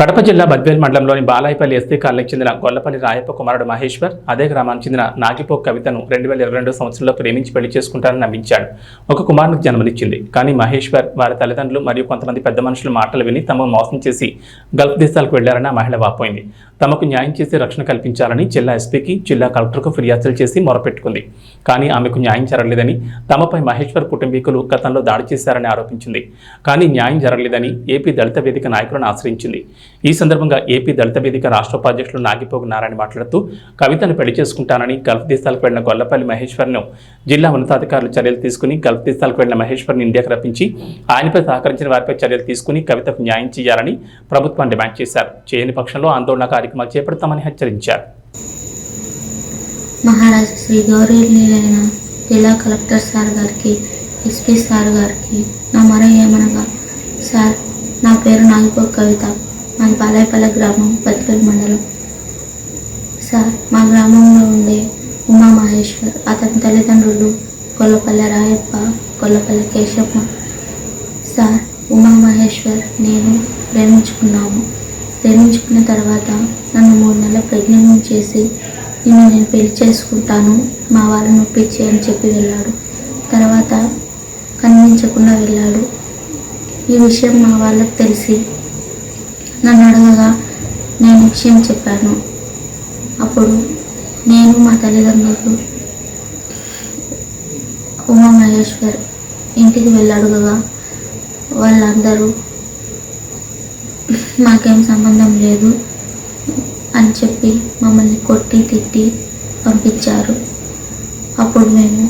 కడప జిల్లా బద్వేల్ మండలంలోని బాలాయపల్లి ఎస్సీ కాలనీకి చెందిన గొల్లపల్లి రాయప్ప కుమారుడు మహేశ్వర్ అదే గ్రామానికి చెందిన నాగిపో కవితను రెండు వేల ఇరవై రెండు సంవత్సరంలో ప్రేమించి పెళ్ళి చేసుకుంటారని నమ్మించాడు. ఒక కుమారునికి జన్మనిచ్చింది. కానీ మహేశ్వర్ వారి తల్లిదండ్రులు మరియు కొంతమంది పెద్ద మనుషుల మాటలు విని తమను మోసం చేసి గల్ఫ్ దేశాలకు వెళ్ళారని ఆ మహిళ వాపోయింది. తమకు న్యాయం చేసి రక్షణ కల్పించాలని జిల్లా ఎస్పీకి జిల్లా కలెక్టర్కు ఫిర్యాదులు చేసి మొరపెట్టుకుంది. కానీ ఆమెకు న్యాయం జరగలేదని తమపై మహేశ్వర్ కుటుంబీకులు గతంలో దాడి చేశారని ఆరోపించింది. కానీ న్యాయం జరగలేదని ఏపీ దళిత వేదిక నాయకులను ఆశ్రయించింది. ఈ సందర్భంగా ఏపీ దళిత వేదిక రాష్ట్ర ఉపాధ్యక్షులు నాగిపోగు నారాయణ మాట్లాడుతూ కవితను పెళ్ళి చేసుకుంటానని గల్ఫ్ దేశాలకు వెళ్ళిన గొల్లపల్లి మహేశ్వర్ను జిల్లా ఉన్నతాధికారులు చర్యలు తీసుకుని గల్ఫ్ దేశాలకు వెళ్ళిన మహేశ్వర్ని ఇండియాకు రప్పించి ఆయనపై సహకరించిన వారిపై చర్యలు తీసుకుని కవితకు న్యాయం చేయాలని ప్రభుత్వం డిమాండ్ చేశారు. చేయని పక్షంలో ఆందోళన కార్యక్రమాలు చేపడతామని హెచ్చరించారు. శ్రీ జిల్లా కలెక్టర్ సార్ గారికి ఎస్పీ సార్ గారికి నా మరో ఏమనగా సార్ నా పేరు నాగిపో కవిత. మాది పాలాయపల్లె గ్రామం బతికల్ మండలం. సార్ మా గ్రామంలో ఉండే ఉమా మహేశ్వర్ అతని తల్లిదండ్రులు కొల్లపల్లె రాయప్ప కొల్లపల్లి కేశప్ప. సార్ ఉమా మహేశ్వర్ నేను ప్రేమించుకున్నాము. ప్రేమించుకున్న తర్వాత నన్ను మూడు నెలల ప్రెగ్నెంట్ చేసి నిన్ను నేను పెళ్ళి చేసుకుంటాను మా వాళ్ళని ఒప్పించి అని చెప్పి వెళ్ళాడు. తర్వాత కనిపించకుండా వెళ్ళాడు. ఈ విషయం మా వాళ్ళకి తెలిసి నన్ను అడగగా నేను విషయం చెప్పాను. అప్పుడు నేను మా తల్లిదండ్రులు ఉమా మహేశ్వర్ ఇంటికి వెళ్ళి వాళ్ళందరూ మాకేం సంబంధం లేదు అని చెప్పి మమ్మల్ని కొట్టి తిట్టి పంపించారు. అప్పుడు మేము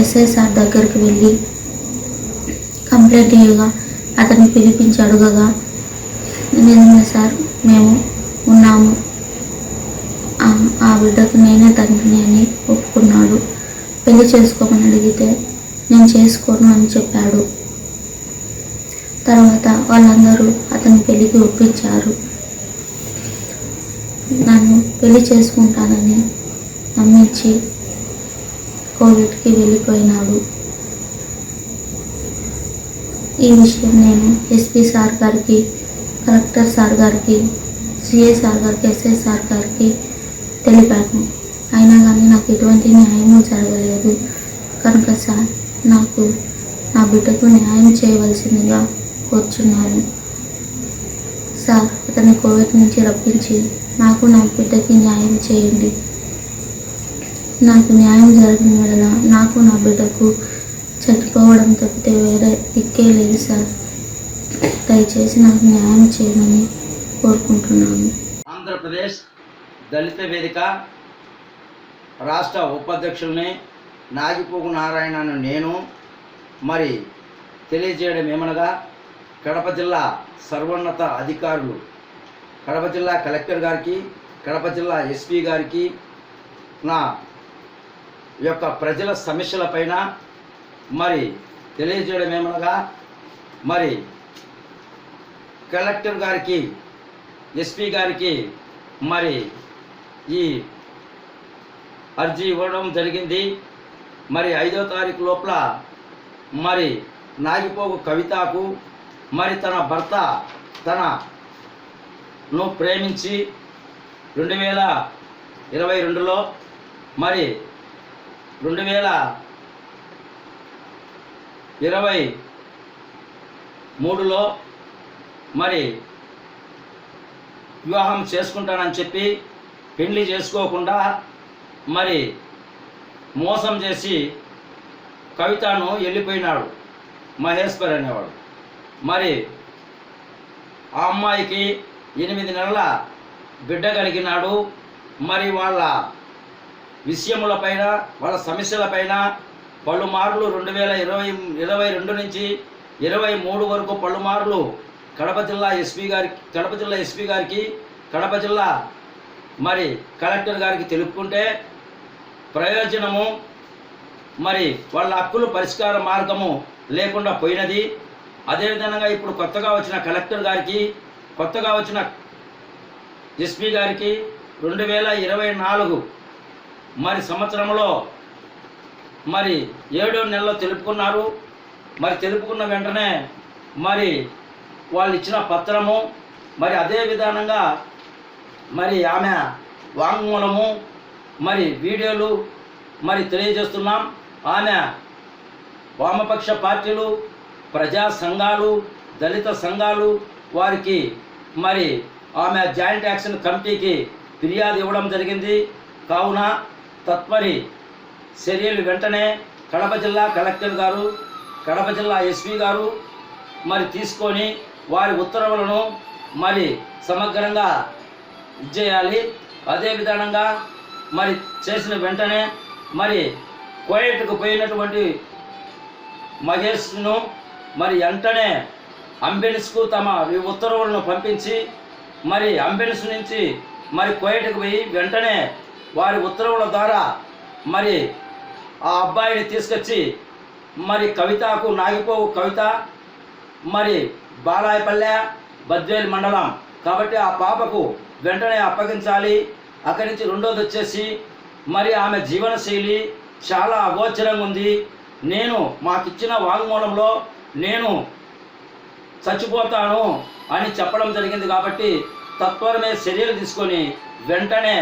ఎస్ఐసార్ దగ్గరికి వెళ్ళి కంప్లైంట్ ఇవ్వగా అతన్ని పిలిపించి అడగగా నిజమే సార్. మేము ఉన్నాము. ఆ- బిడ్డకు నేనే తండ్రిని అని ఒప్పుకున్నాడు. పెళ్ళి చేసుకోమని అడిగితే నేను చేసుకోను అని చెప్పాడు. తర్వాత వాళ్ళందరూ అతని పెళ్ళికి ఒప్పించారు. నన్ను పెళ్ళి చేసుకుంటానని నమ్మించి కోవిడ్కి వెళ్ళిపోయినాడు. ఈ విషయం నేను ఎస్పీ సార్ గారికి కలెక్టర్ సార్ గారికి సిఏ సార్ గారికి ఎస్ఐ సార్ గారికి తెలిపాను అయినా కానీ నాకు ఎటువంటి న్యాయము జరగలేదు. కనుక సార్ నాకు నా బిడ్డకు న్యాయం చేయవలసిందిగా కోరుచున్నాను. సార్ అతన్ని కోవిడ్ నుంచి రప్పించి నాకు నా బిడ్డకి న్యాయం చేయండి. నాకు న్యాయం జరగడం వలన నాకు నా బిడ్డకు చనిపోవడం తప్పితే వేరే దిక్కే లేదు సార్. దయచేసి నాకు న్యాయం చేయమని కోరుకుంటున్నాను. ఆంధ్రప్రదేశ్ దళిత వేదిక రాష్ట్ర ఉపాధ్యక్షుల్ని నాగిపోగు నారాయణను నేను మరి తెలియజేయడం ఏమనగా కడప జిల్లా సర్వోన్నత అధికారులు కడప జిల్లా కలెక్టర్ గారికి కడప జిల్లా ఎస్పీ గారికి నా యొక్క ప్రజల సమస్యలపైన మరి తెలియజేయడం ఏమనగా మరి కలెక్టర్ గారికి ఎస్పీ గారికి మరి ఈ అర్జీ ఇవ్వడం జరిగింది. మరి ఐదో తారీఖు లోపల మరి నాగిపోగు కవితకు మరి తన భర్త తనను ప్రేమించి రెండు వేల ఇరవై రెండులో మరి రెండు వేల ఇరవై మూడులో మరి వివాహం చేసుకుంటానని చెప్పి పెళ్ళి చేసుకోకుండా మరి మోసం చేసి కవితను వెళ్ళిపోయినాడు మహేశ్వర్ అనేవాడు. మరి ఆ అమ్మాయికి ఎనిమిది నెలల బిడ్డ కలిగినాడు. మరి వాళ్ళ విషయములపైన వాళ్ళ సమస్యలపైన పలుమార్లు రెండు వేల ఇరవై ఇరవై రెండు నుంచి ఇరవై మూడు వరకు పలుమార్లు కడప జిల్లా ఎస్పీ గారికి కడప జిల్లా ఎస్పీ గారికి కడప జిల్లా మరి కలెక్టర్ గారికి తెలుపుకుంటే ప్రయోజనము మరి వాళ్ళ హక్కులు పరిష్కార మార్గము లేకుండా పోయినది. అదేవిధంగా ఇప్పుడు కొత్తగా వచ్చిన కలెక్టర్ గారికి కొత్తగా వచ్చిన ఎస్పీ గారికి రెండు వేల ఇరవై నాలుగు మరి సంవత్సరంలో మరి ఏడో నెలలో తెలుపుకున్నారు. మరి తెలుపుకున్న వెంటనే మరి వాళ్ళు ఇచ్చిన పత్రము మరి అదే విధానంగా మరి ఆమె వాంగ్మూలము మరి వీడియోలు మరి తెలియజేస్తున్నాం. ఆమె వామపక్ష పార్టీలు ప్రజా సంఘాలు దళిత సంఘాలు వారికి మరి ఆమె జాయింట్ యాక్షన్ కమిటీకి ఫిర్యాదు ఇవ్వడం జరిగింది. కావున తత్పరి చర్యలు వెంటనే కడప జిల్లా కలెక్టర్ గారు కడప జిల్లా ఎస్పీ గారు మరి తీసుకొని వారి ఉత్తర్వులను మరి సమగ్రంగా ఇచ్చేయాలి అదే విధానంగా మరి చేసిన వెంటనే మరి కోయట్కు పోయినటువంటి మహేష్ను మరి వెంటనే అంబెన్స్కు తమ ఉత్తర్వులను పంపించి మరి అంబెన్స్ నుంచి మరి కోయటకు పోయి వెంటనే వారి ఉత్తర్వుల ద్వారా మరి ఆ అబ్బాయిని తీసుకొచ్చి మరి కవితకు నాగిపోవు కవిత మరి బాలాయపల్లె బద్వేల్ మండలం. కాబట్టి ఆ పాపకు వెంటనే అప్పగించాలి. అక్కడి నుంచి రెండోది వచ్చేసి మరి ఆమె జీవనశైలి చాలా అగోచరంగా ఉంది. నేను మాకిచ్చిన వాంగ్మూలంలో నేను చచ్చిపోతాను అని చెప్పడం జరిగింది కాబట్టి తత్వరమే చర్యలు తీసుకొని వెంటనే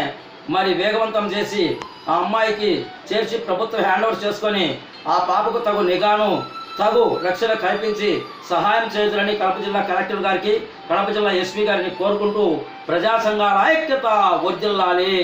మరి వేగవంతం చేసి ఆ అమ్మాయికి చేర్చి ప్రభుత్వం హ్యాండ్ ఓవర్ చేసుకొని ఆ పాపకు తగు నిఘాను తగు రక్షణ కల్పించి సహాయం చేయాలని కడప జిల్లా కలెక్టర్ గారికి కడప జిల్లా ఎస్పీ గారిని కోరుకుంటూ ప్రజా సంఘాల ఐక్యత వర్జిల్లాలి